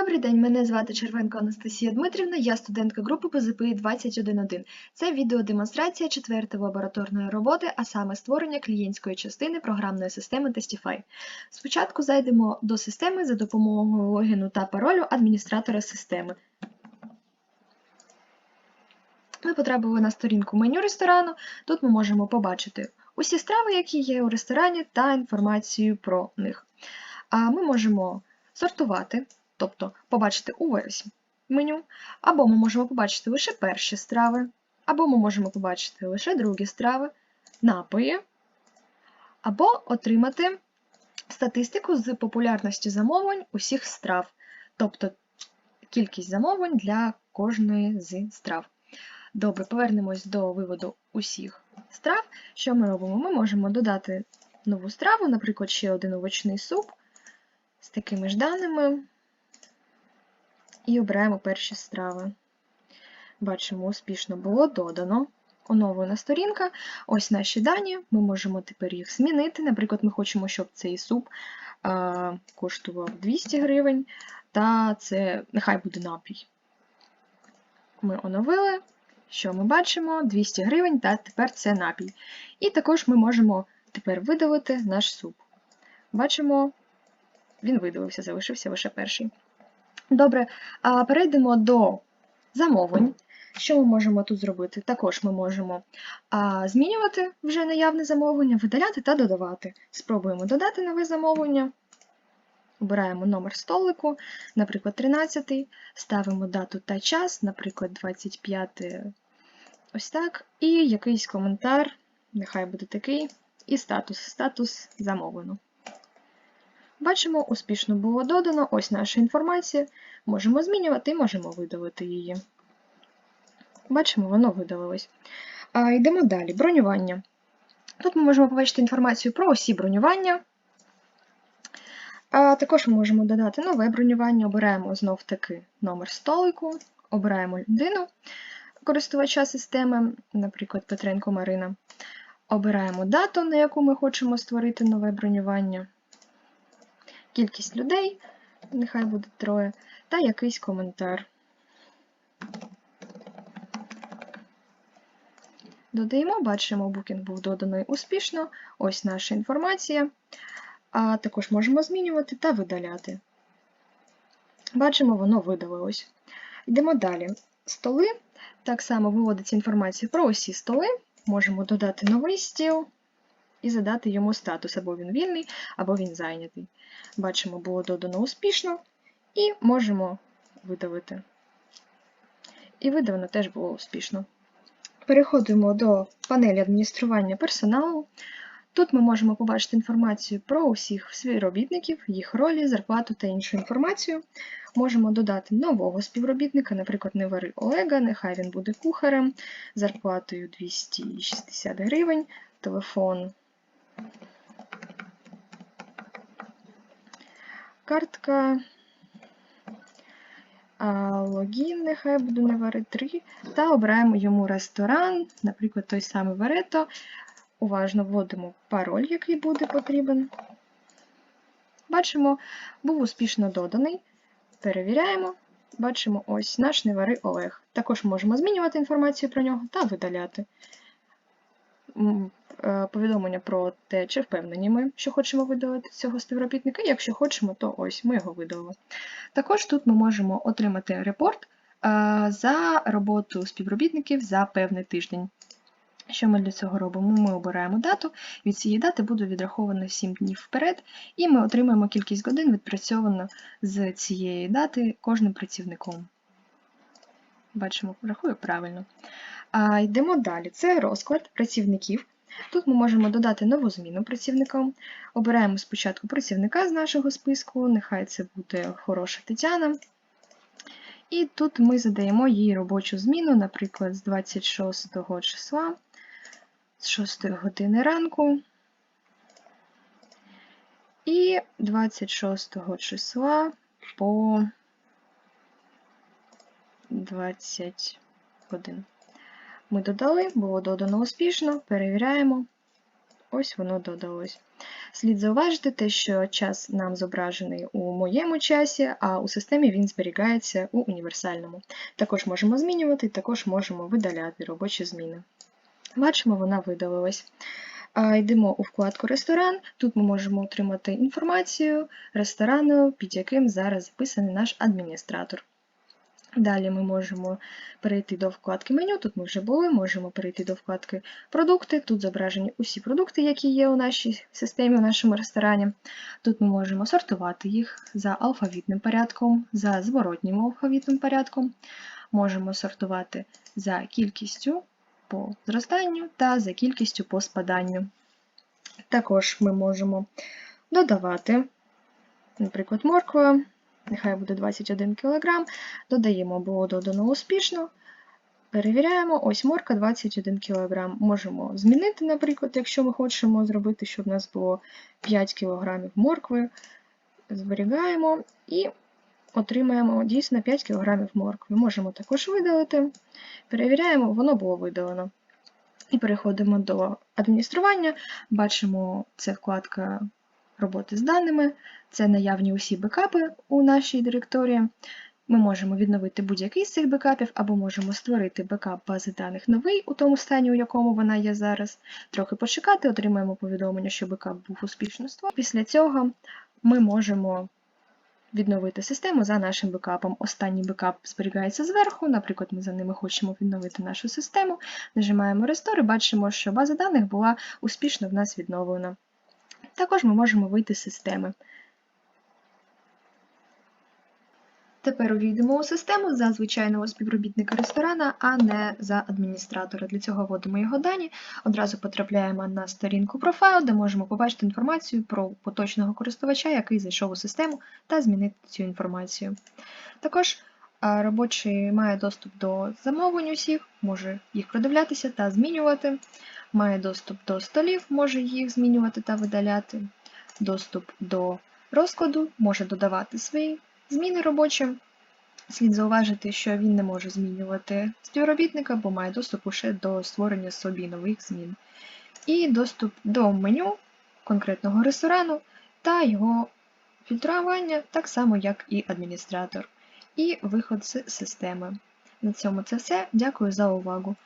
Добрий день, мене звати Червенко Анастасія Дмитрівна, я студентка групи ПЗПІ 211. Це відеодемонстрація четвертої лабораторної роботи, а саме створення клієнтської частини програмної системи Testify. Спочатку зайдемо до системи за допомогою логіну та паролю адміністратора системи. Ми потрапили на сторінку меню ресторану. Тут ми можемо побачити усі страви, які є у ресторані, та інформацію про них. А ми можемо сортувати, тобто побачити увесь меню, або ми можемо побачити лише перші страви, або ми можемо побачити лише другі страви, напої, або отримати статистику з популярності замовлень усіх страв, тобто кількість замовлень для кожної з страв. Добре, повернемось до виводу усіх страв. Що ми робимо? Ми можемо додати нову страву, наприклад, ще один овочний суп з такими ж даними. І обираємо перші страви. Бачимо, успішно було додано. Оновлена сторінка. Ось наші дані. Ми можемо тепер їх змінити. Наприклад, ми хочемо, щоб цей суп а, коштував 200 гривень, та це нехай буде напій. Ми оновили. Що ми бачимо? 200 гривень, та тепер це напій. І також ми можемо тепер видалити наш суп. Бачимо, він видалився, залишився лише перший. Добре, а перейдемо до замовлень. Що ми можемо тут зробити? Також ми можемо а, змінювати вже наявне замовлення, видаляти та додавати. Спробуємо додати нове замовлення. Обираємо номер столику, наприклад, 13, ставимо дату та час, наприклад, 25 ось так, і якийсь коментар, нехай буде такий, і статус. Статус замовлено. Бачимо, успішно було додано, ось наша інформація. Можемо змінювати можемо видалити її. Бачимо, воно видалилось. Йдемо далі. Бронювання. Тут ми можемо побачити інформацію про усі бронювання. А Також ми можемо додати нове бронювання, обираємо знов таки номер столику, обираємо людину, користувача системи, наприклад, Петренко Марина. Обираємо дату, на яку ми хочемо створити нове бронювання, кількість людей, нехай буде троє, та якийсь коментар. Додаємо, бачимо, букінг був доданий успішно. Ось наша інформація. А також можемо змінювати та видаляти. Бачимо, воно видалилось. Йдемо далі. Столи. Так само виводиться інформація про усі столи. Можемо додати новий стіл і задати йому статус, або він вільний, або він зайнятий. Бачимо, було додано успішно, і можемо видалити. І видавано теж було успішно. Переходимо до панелі адміністрування персоналу. Тут ми можемо побачити інформацію про усіх співробітників, їх ролі, зарплату та іншу інформацію. Можемо додати нового співробітника, наприклад, Невари Олега, нехай він буде кухарем, зарплатою 260 гривень, телефон, картка, логін, нехай буде Невари 3, та обираємо йому ресторан, наприклад, той самий Варето. Уважно вводимо пароль, який буде потрібен. Бачимо, був успішно доданий. Перевіряємо. Бачимо ось наш невари Олег. Також можемо змінювати інформацію про нього та видаляти. Повідомлення про те, чи впевнені ми, що хочемо видалити цього співробітника. Якщо хочемо, то ось ми його видалили. Також тут ми можемо отримати репорт за роботу співробітників за певний тиждень. Що ми для цього робимо? Ми обираємо дату, від цієї дати буде відраховано 7 днів вперед, і ми отримаємо кількість годин відпрацьовано з цієї дати кожним працівником. Бачимо, рахую правильно. А, Йдемо далі. Це розклад працівників. Тут ми можемо додати нову зміну працівникам. Обираємо спочатку працівника з нашого списку, нехай це буде хороша Тетяна. І тут ми задаємо їй робочу зміну, наприклад, з 26 числа з 6 години ранку і 26 числа по 20 годин. Ми додали, було додано успішно, перевіряємо. Ось воно додалось. Слід зауважити те, що час нам зображений у моєму часі, а у системі він зберігається у універсальному. Також можемо змінювати, також можемо видаляти робочі зміни. Бачимо, вона видалилась. Йдемо у вкладку Ресторан. Тут ми можемо отримати інформацію ресторану, під яким зараз записаний наш адміністратор. Далі ми можемо перейти до вкладки меню, тут ми вже були, можемо перейти до вкладки Продукти. Тут зображені усі продукти, які є у нашій системі, у нашому ресторані. Тут ми можемо сортувати їх за алфавітним порядком, за зворотнім алфавітним порядком. Можемо сортувати за кількістю по зростанню та за кількістю по спаданню. Також ми можемо додавати, наприклад, морква, нехай буде 21 кг, додаємо, було додано успішно, перевіряємо, ось морка 21 кг. Можемо змінити, наприклад, якщо ми хочемо зробити, щоб у нас було 5 кг моркви, зберігаємо і отримаємо дійсно 5 кг моркви. Можемо також видалити, перевіряємо, воно було видалено. І переходимо до адміністрування. Бачимо, це вкладка роботи з даними, це наявні усі бекапи у нашій директорії. Ми можемо відновити будь-який з цих бекапів, або можемо створити бекап бази даних новий у тому стані, у якому вона є зараз. Трохи почекати, отримаємо повідомлення, що бекап був успішно створений. Після цього ми можемо відновити систему за нашим бекапом. Останній бекап зберігається зверху, наприклад, ми за ними хочемо відновити нашу систему. Нажимаємо Restore і бачимо, що база даних була успішно в нас відновлена. Також ми можемо вийти з системи. Тепер увійдемо у систему за звичайного співробітника ресторана, а не за адміністратора. Для цього вводимо його дані, одразу потрапляємо на сторінку профайл, де можемо побачити інформацію про поточного користувача, який зайшов у систему, та змінити цю інформацію. Також робочий має доступ до замовлень усіх, може їх продивлятися та змінювати, має доступ до столів, може їх змінювати та видаляти, доступ до розкладу, може додавати свої зміни робочі. Слід зауважити, що він не може змінювати співробітника, бо має доступ лише до створення собі нових змін. І доступ до меню конкретного ресторану та його фільтрування, так само, як і адміністратор, і виход з системи. На цьому це все. Дякую за увагу.